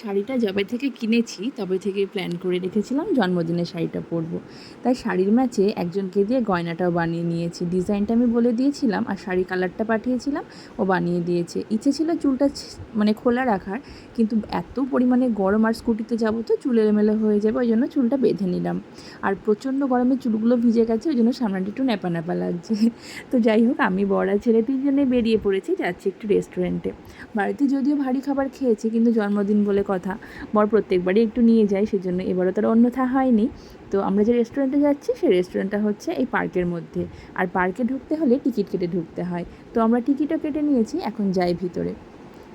শাড়িটা যবে থেকে কিনেছি, তবে থেকে প্ল্যান করে রেখেছিলাম জন্মদিনে শাড়িটা পরবো। তাই শাড়ির ম্যাচে একজনকে দিয়ে গয়নাটাও বানিয়ে নিয়েছি। ডিজাইনটা আমি বলে দিয়েছিলাম আর শাড়ি কালারটা পাঠিয়েছিলাম, ও বানিয়ে দিয়েছে। ইচ্ছে ছিল চুলটা মানে খোলা রাখার, কিন্তু এত পরিমাণে গরম আর স্কুটিতে যাব তো চুল এলোমেলো হয়ে যাবে, ওই জন্য চুলটা বেঁধে নিলাম। আর প্রচণ্ড গরমে চুলগুলো ভিজে গেছে, ওই জন্য সামনাটা একটু ন্যাপা ন্যাপা লাগছে। তো যাই হোক, আমি বড়া ছেলে তিনজনে বেরিয়ে পড়েছি, যাচ্ছি একটু রেস্টুরেন্টে বাড়িতে যদিও ভারী খাবার খেয়েছি, কিন্তু জন্মদিন বলে কথা। বর প্রত্যেকবারই একটু নিয়ে যায়, সেজন্য এবারও তার অন্যথা হয়নি। তো আমরা যে রেস্টুরেন্টে যাচ্ছি, সেই রেস্টুরেন্টটা হচ্ছে এই পার্কের মধ্যে। আর পার্কে ঢুকতে হলে টিকিট কেটে ঢুকতে হয়। তো আমরা টিকিটও কেটে নিয়েছি, এখন যাই ভিতরে।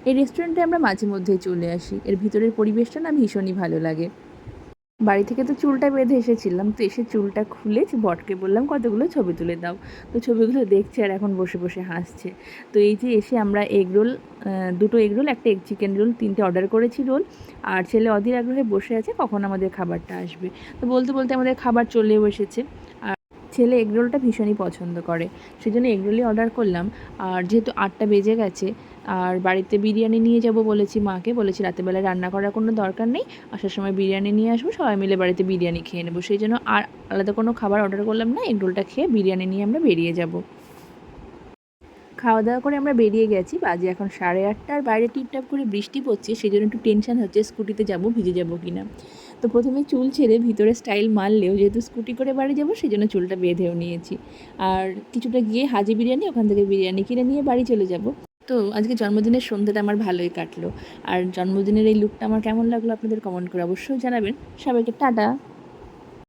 এই রেস্টুরেন্টে আমরা মাঝে মধ্যেই চলে আসি। এর ভিতরের পরিবেশটা না ভীষণই ভালো লাগে। বাড়ি থেকে তো চুলটা বেঁধে এসেছিলাম, তো এসে চুলটা খুলে বটকে বললাম, কতগুলো ছবি তুলে দাও। তো ছবিগুলো দেখছে আর এখন বসে বসে হাসছে। তো এই যে এসে আমরা এগ রোল দুটো এগ রোল, একটা এগ চিকেন রোল, তিনটে অর্ডার করেছি রোল। আর ছেলে অধীর আগ্রহে বসে আছে, কখন আমাদের খাবারটা আসবে। তো বলতে বলতে আমাদের খাবার চলেও এসেছে। আর ছেলে এগ রোলটা ভীষণই পছন্দ করে। সেজন্য এগ রোলই অর্ডার করলাম। আর যেহেতু আটটা বেজে গেছে আর বাড়িতে বিরিয়ানি নিয়ে যাব বলেছি মাকে। বলেছি রাতেরবেলায় রান্না করার কোনো দরকার নেই। আসার সময় বিরিয়ানি নিয়ে আসব। সবাই মিলে বাড়িতে বিরিয়ানি খেয়ে নেব। সেই জন্য আর আলাদা কোনো খাবার অর্ডার করলাম না। এগ রোলটা খেয়ে বিরিয়ানি নিয়ে আমরা বেরিয়ে যাব। খাওয়া দাওয়া করে আমরা বেরিয়ে গেছি। বাজে এখন সাড়ে আটটার বাইরে টিপটাপ করে বৃষ্টি পড়ছে। সেই জন্য একটু টেনশন হচ্ছে, স্কুটিতে যাব, ভিজে যাব কি না তো প্রথমে চুল ছেড়ে ভিতরে স্টাইল মারলেও যেহেতু স্কুটি করে বাড়ি যাব, সেই জন্য চুলটা বেঁধেও নিয়েছি। আর কিছুটা গিয়ে হাজি বিরিয়ানি, ওখান থেকে বিরিয়ানি কিনে নিয়ে বাড়ি চলে যাব। তো আজকে জন্মদিনের সন্ধ্যাটা আমার ভালোই কাটলো। আর জন্মদিনের এই লুকটা আমার কেমন লাগল আপনাদের কমেন্ট করে অবশ্যই জানাবেন। সবাইকে টাটা!